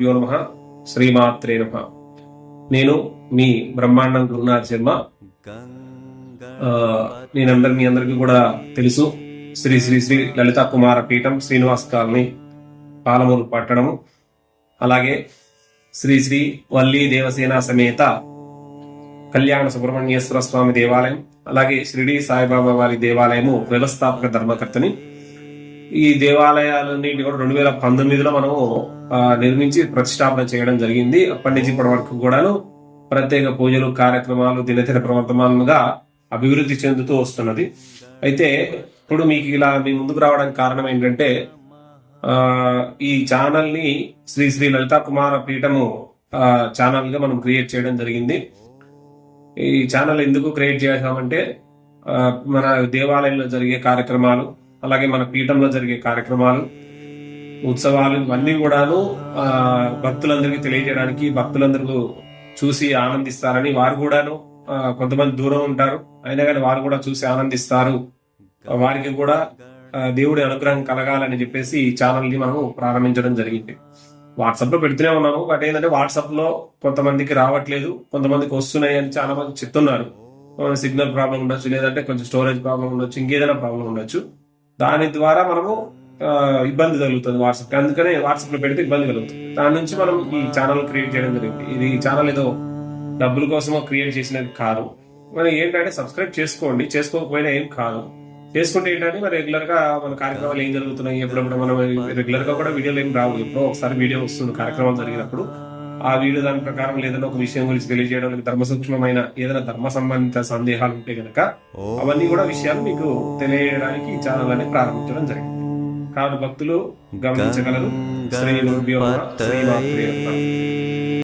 గురుభ్యో నమ. శ్రీమాత్రే నమ. నేను మీ బ్రహ్మాండం గురునాథ్ శర్మ ఆ, నేనందరి మీ అందరికీ కూడా తెలుసు. శ్రీ శ్రీ శ్రీ లలిత కుమార పీఠం శ్రీనివాస్ కాలనీ పాలమూరు పట్టణము. అలాగే శ్రీ శ్రీ వల్లి దేవసేన సమేత కళ్యాణ సుబ్రహ్మణ్యేశ్వర స్వామి దేవాలయం. అలాగే షిరిడి సాయిబాబా వారి దేవాలయము వ్యవస్థాపక ధర్మకర్తని. ఈ దేవాలయాలన్నింటి కూడా రెండు వేల పంతొమ్మిదిలో మనము నిర్మించి ప్రతిష్టాపన చేయడం జరిగింది. అప్పటి నుంచి ఇప్పటి వరకు కూడాను ప్రత్యేక పూజలు కార్యక్రమాలు దినదిన ప్రవర్తమానంగా అభివృద్ధి చెందుతూ వస్తున్నది. అయితే ఇప్పుడు మీకు ఇలా మీ ముందుకు రావడానికి కారణం ఏంటంటే ఈ ఛానల్ని శ్రీ శ్రీ లలితా కుమార పీఠము ఛానల్గా మనం క్రియేట్ చేయడం జరిగింది. ఈ ఛానల్ ఎందుకు క్రియేట్ చేసామంటే మన దేవాలయంలో జరిగే కార్యక్రమాలు అలాగే మన పీఠంలో జరిగే కార్యక్రమాలు ఉత్సవాలు ఇవన్నీ కూడాను భక్తులందరికీ తెలియజేయడానికి భక్తులందరూ చూసి ఆనందిస్తారని వారు కూడాను కొంతమంది దూరం ఉంటారు. అయినా కానీ వారు కూడా చూసి ఆనందిస్తారు. వారికి కూడా దేవుడి అనుగ్రహం కలగాలని చెప్పేసి ఈ ఛానల్ని మనం ప్రారంభించడం జరిగింది. వాట్సాప్లో పెడుతూనే ఉన్నాము. బట్ ఏంటంటే వాట్సాప్లో కొంతమందికి రావట్లేదు. కొంతమందికి వస్తున్నాయి అని చాలా మంది చెప్తున్నారు సిగ్నల్ ప్రాబ్లం ఉండొచ్చు లేదంటే కొంచెం స్టోరేజ్ ప్రాబ్లం ఉండొచ్చు ఇంకేదైనా ప్రాబ్లం ఉండొచ్చు. దాని ద్వారా మనము ఆ, ఇబ్బంది కలుగుతుంది వాట్సాప్. అందుకనే వాట్సాప్లో పెడితే ఇబ్బంది కలుగుతుంది. దాని నుంచి మనం ఈ ఛానల్ క్రియేట్ చేయడం జరిగింది. ఇది ఛానల్ ఏదో డబ్బుల కోసమో క్రియేట్ చేసినది కాదు. మరి ఏంటంటే సబ్స్క్రైబ్ చేసుకోండి. చేసుకోకపోయినా ఏం కాదు. చేసుకుంటే ఏంటంటే మరి రెగ్యులర్గా మన కార్యక్రమాలు ఏం జరుగుతున్నాయి? ఎప్పుడప్పుడు మనం రెగ్యులర్గా కూడా వీడియోలు ఏం రావు. ఎప్పుడో ఒకసారి వీడియో వస్తుంది కార్యక్రమం జరిగినప్పుడు. ఆ వీడియో దాని ప్రకారం ఏదైనా ఒక విషయం గురించి తెలియజేయడం ధర్మ సూక్ష్మమైన ఏదైనా ధర్మ సంబంధిత సందేహాలు ఉంటే గనక అవన్నీ కూడా విషయాలు మీకు తెలియజేయడానికి ఈ ఛానల్ అనేది ప్రారంభించడం జరిగింది. కావున భక్తులు గమనించగలరు. శ్రీ.